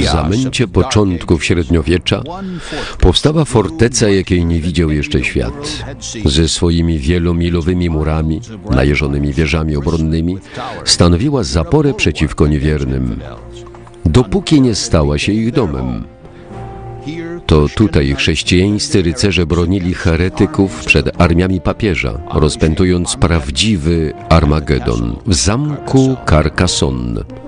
W zamęcie początków średniowiecza powstała forteca, jakiej nie widział jeszcze świat. Ze swoimi wielomilowymi murami, najeżonymi wieżami obronnymi, stanowiła zaporę przeciwko niewiernym, dopóki nie stała się ich domem. To tutaj chrześcijańscy rycerze bronili heretyków przed armiami papieża, rozpętując prawdziwy Armagedon w zamku Carcassonne.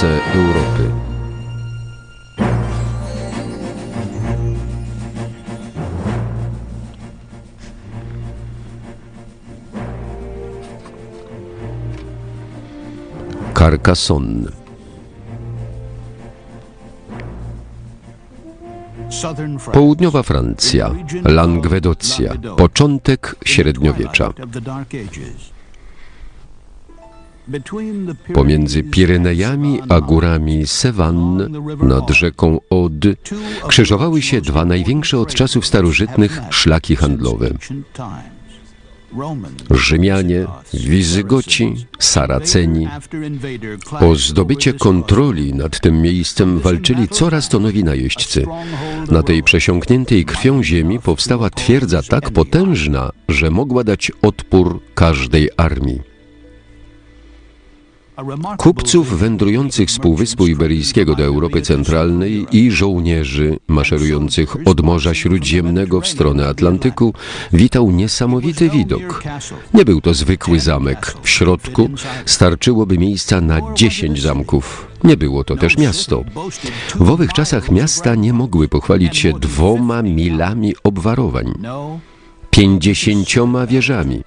Pałace Europy. Carcassonne. Południowa Francja, Languedocja, początek średniowiecza. Pomiędzy Pirenejami a górami Sevan nad rzeką Aude krzyżowały się dwa największe od czasów starożytnych szlaki handlowe. Rzymianie, Wizygoci, Saraceni. O zdobycie kontroli nad tym miejscem walczyli coraz to nowi najeźdźcy. Na tej przesiąkniętej krwią ziemi powstała twierdza tak potężna, że mogła dać odpór każdej armii. Kupców wędrujących z Półwyspu Iberyjskiego do Europy Centralnej i żołnierzy maszerujących od Morza Śródziemnego w stronę Atlantyku witał niesamowity widok. Nie był to zwykły zamek. W środku starczyłoby miejsca na dziesięć zamków. Nie było to też miasto. W owych czasach miasta nie mogły pochwalić się dwoma milami obwarowań pięćdziesięcioma wieżami.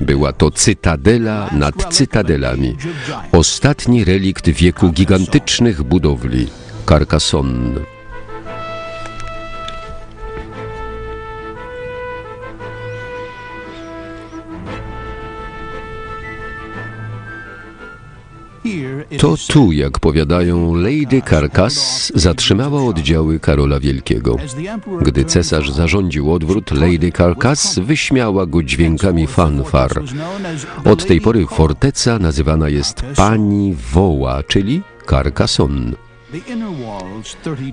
Była to cytadela nad cytadelami, ostatni relikt wieku gigantycznych budowli, Carcassonne. To tu, jak powiadają, Lady Carcass zatrzymała oddziały Karola Wielkiego. Gdy cesarz zarządził odwrót, Lady Carcass wyśmiała go dźwiękami fanfar. Od tej pory forteca nazywana jest Pani Woła, czyli Carcassonne.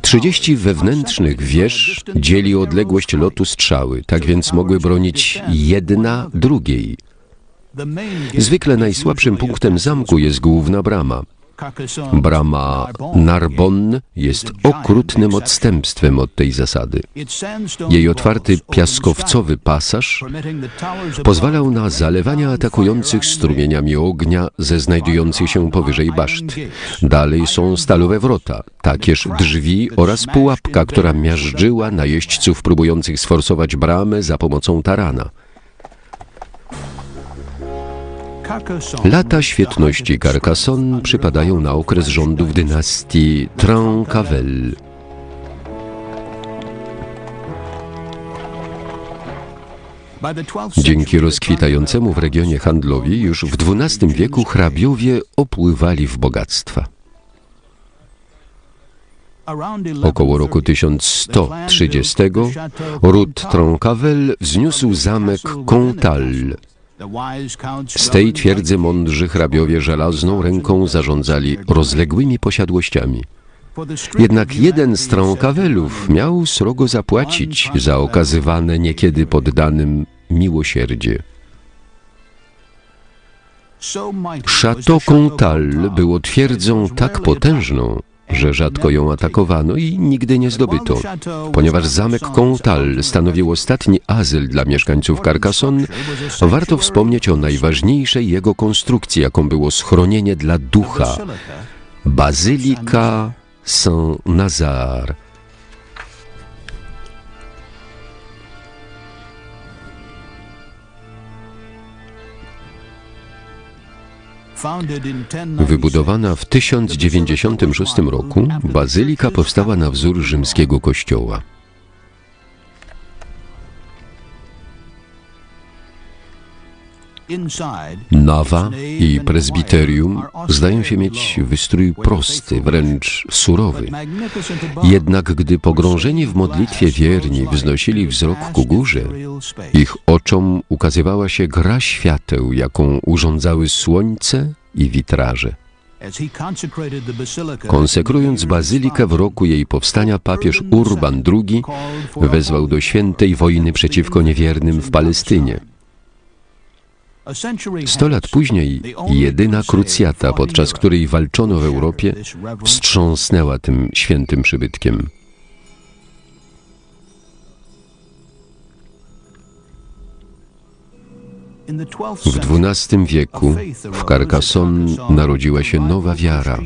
Trzydzieści wewnętrznych wież dzieli odległość lotu strzały, tak więc mogły bronić jedna drugiej. Zwykle najsłabszym punktem zamku jest główna brama. Brama Narbonne jest okrutnym odstępstwem od tej zasady. Jej otwarty piaskowcowy pasaż pozwalał na zalewanie atakujących strumieniami ognia ze znajdujących się powyżej baszt. Dalej są stalowe wrota, takież drzwi oraz pułapka, która miażdżyła najeźdźców próbujących sforsować bramę za pomocą tarana. Lata świetności Carcassonne przypadają na okres rządów dynastii Trencavel. Dzięki rozkwitającemu w regionie handlowi już w XII wieku hrabiowie opływali w bogactwa. Około roku 1130 ród Trencavel wzniósł zamek Comtal. Z tej twierdzy mądrzy hrabiowie żelazną ręką zarządzali rozległymi posiadłościami. Jednak jeden z Troncawelów miał srogo zapłacić za okazywane niekiedy poddanym miłosierdzie. Château Comtal było twierdzą tak potężną, że rzadko ją atakowano i nigdy nie zdobyto. Ponieważ zamek Comtal stanowił ostatni azyl dla mieszkańców Carcassonne, warto wspomnieć o najważniejszej jego konstrukcji, jaką było schronienie dla ducha. Bazylika Saint-Nazare. Wybudowana w 1096 roku, bazylika powstała na wzór rzymskiego kościoła. Nawa i prezbiterium zdają się mieć wystrój prosty, wręcz surowy. Jednak gdy pogrążeni w modlitwie wierni wznosili wzrok ku górze, ich oczom ukazywała się gra świateł, jaką urządzały słońce i witraże. Konsekrując bazylikę w roku jej powstania, papież Urban II wezwał do świętej wojny przeciwko niewiernym w Palestynie. Sto lat później jedyna krucjata, podczas której walczono w Europie, wstrząsnęła tym świętym przybytkiem. W XII wieku w Carcassonne narodziła się nowa wiara.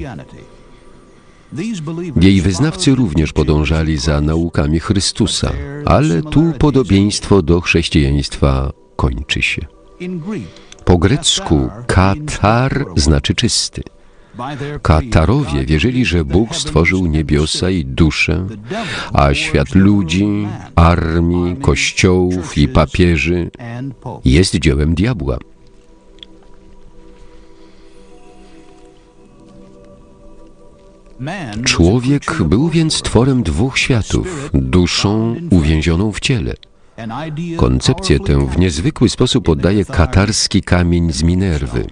Jej wyznawcy również podążali za naukami Chrystusa, ale tu podobieństwo do chrześcijaństwa kończy się. Po grecku katar znaczy czysty. Katarowie wierzyli, że Bóg stworzył niebiosa i duszę, a świat ludzi, armii, kościołów i papieży jest dziełem diabła. Człowiek był więc tworem dwóch światów, duszą uwięzioną w ciele. Koncepcję tę w niezwykły sposób oddaje katarski kamień z Minerwy.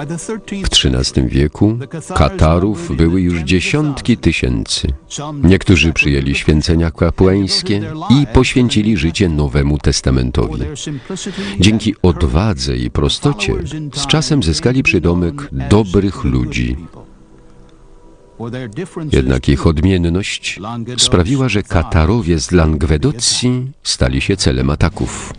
W XIII wieku Katarów były już dziesiątki tysięcy. Niektórzy przyjęli święcenia kapłańskie i poświęcili życie Nowemu Testamentowi. Dzięki odwadze i prostocie z czasem zyskali przydomek dobrych ludzi. Jednak ich odmienność sprawiła, że Katarowie z Langwedocji stali się celem ataków.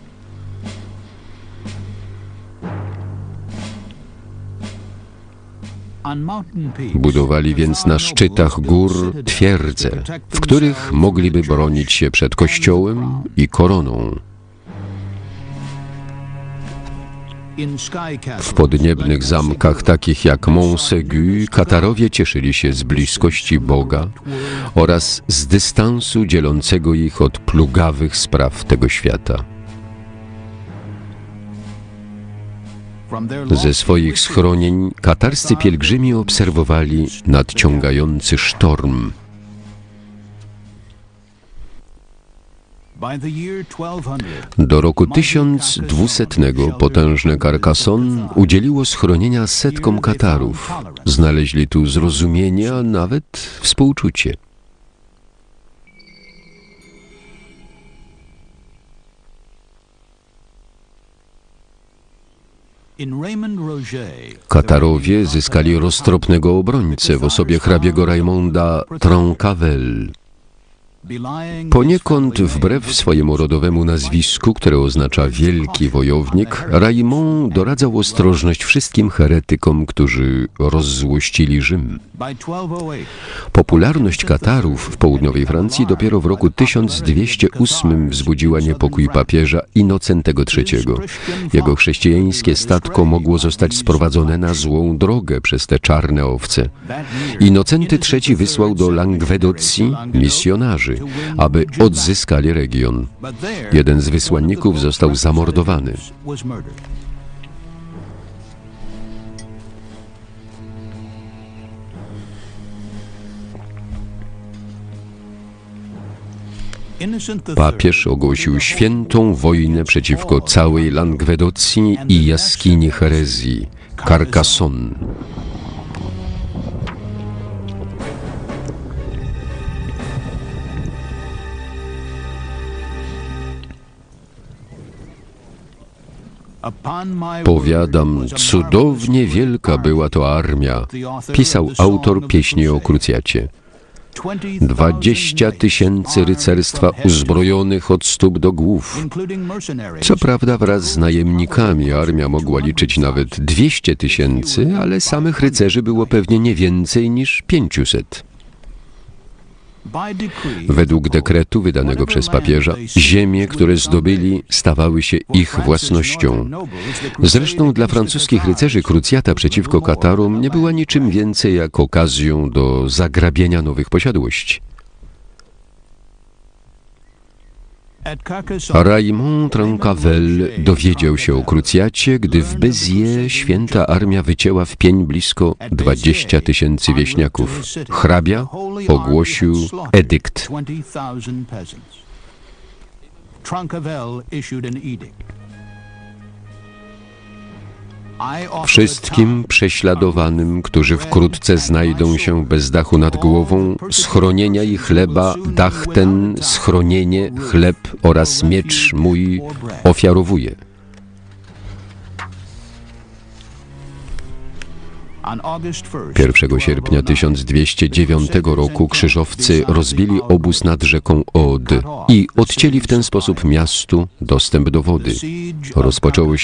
Budowali więc na szczytach gór twierdze, w których mogliby bronić się przed kościołem i koroną. W podniebnych zamkach takich jak Montségur Katarowie cieszyli się z bliskości Boga oraz z dystansu dzielącego ich od plugawych spraw tego świata. Ze swoich schronień katarscy pielgrzymi obserwowali nadciągający sztorm. Do roku 1200 potężne Carcassonne udzieliło schronienia setkom Katarów. Znaleźli tu zrozumienie, a nawet współczucie. Katarowie zyskali roztropnego obrońcę w osobie hrabiego Raymonda Troncavel. Poniekąd wbrew swojemu rodowemu nazwisku, które oznacza wielki wojownik, Raymond doradzał ostrożność wszystkim heretykom, którzy rozzłościli Rzym. Popularność Katarów w południowej Francji dopiero w roku 1208 wzbudziła niepokój papieża Inocentego III. Jego chrześcijańskie statko mogło zostać sprowadzone na złą drogę przez te czarne owce. Inocenty III wysłał do Langwedocji misjonarzy, aby odzyskali region. Jeden z wysłanników został zamordowany. Papież ogłosił świętą wojnę przeciwko całej Langwedocji i jaskini herezji, Carcassonne. Powiadam, cudownie wielka była to armia, pisał autor pieśni o krucjacie. Dwadzieścia tysięcy rycerstwa uzbrojonych od stóp do głów. Co prawda wraz z najemnikami armia mogła liczyć nawet dwieście tysięcy, ale samych rycerzy było pewnie nie więcej niż pięciuset. Według dekretu wydanego przez papieża, ziemie, które zdobyli, stawały się ich własnością. Zresztą dla francuskich rycerzy krucjata przeciwko Katarom nie była niczym więcej jak okazją do zagrabienia nowych posiadłości. Raymond Trencavel dowiedział się o krucjacie, gdy w Beziers święta armia wycięła w pień blisko 20 tysięcy wieśniaków. Hrabia ogłosił edykt. Wszystkim prześladowanym, którzy wkrótce znajdą się bez dachu nad głową, schronienia i chleba, dach ten, schronienie, chleb oraz miecz mój ofiarowuję. 1 sierpnia 1209 roku krzyżowcy rozbili obóz nad rzeką Od i odcięli w ten sposób miastu dostęp do wody. Rozpoczęło się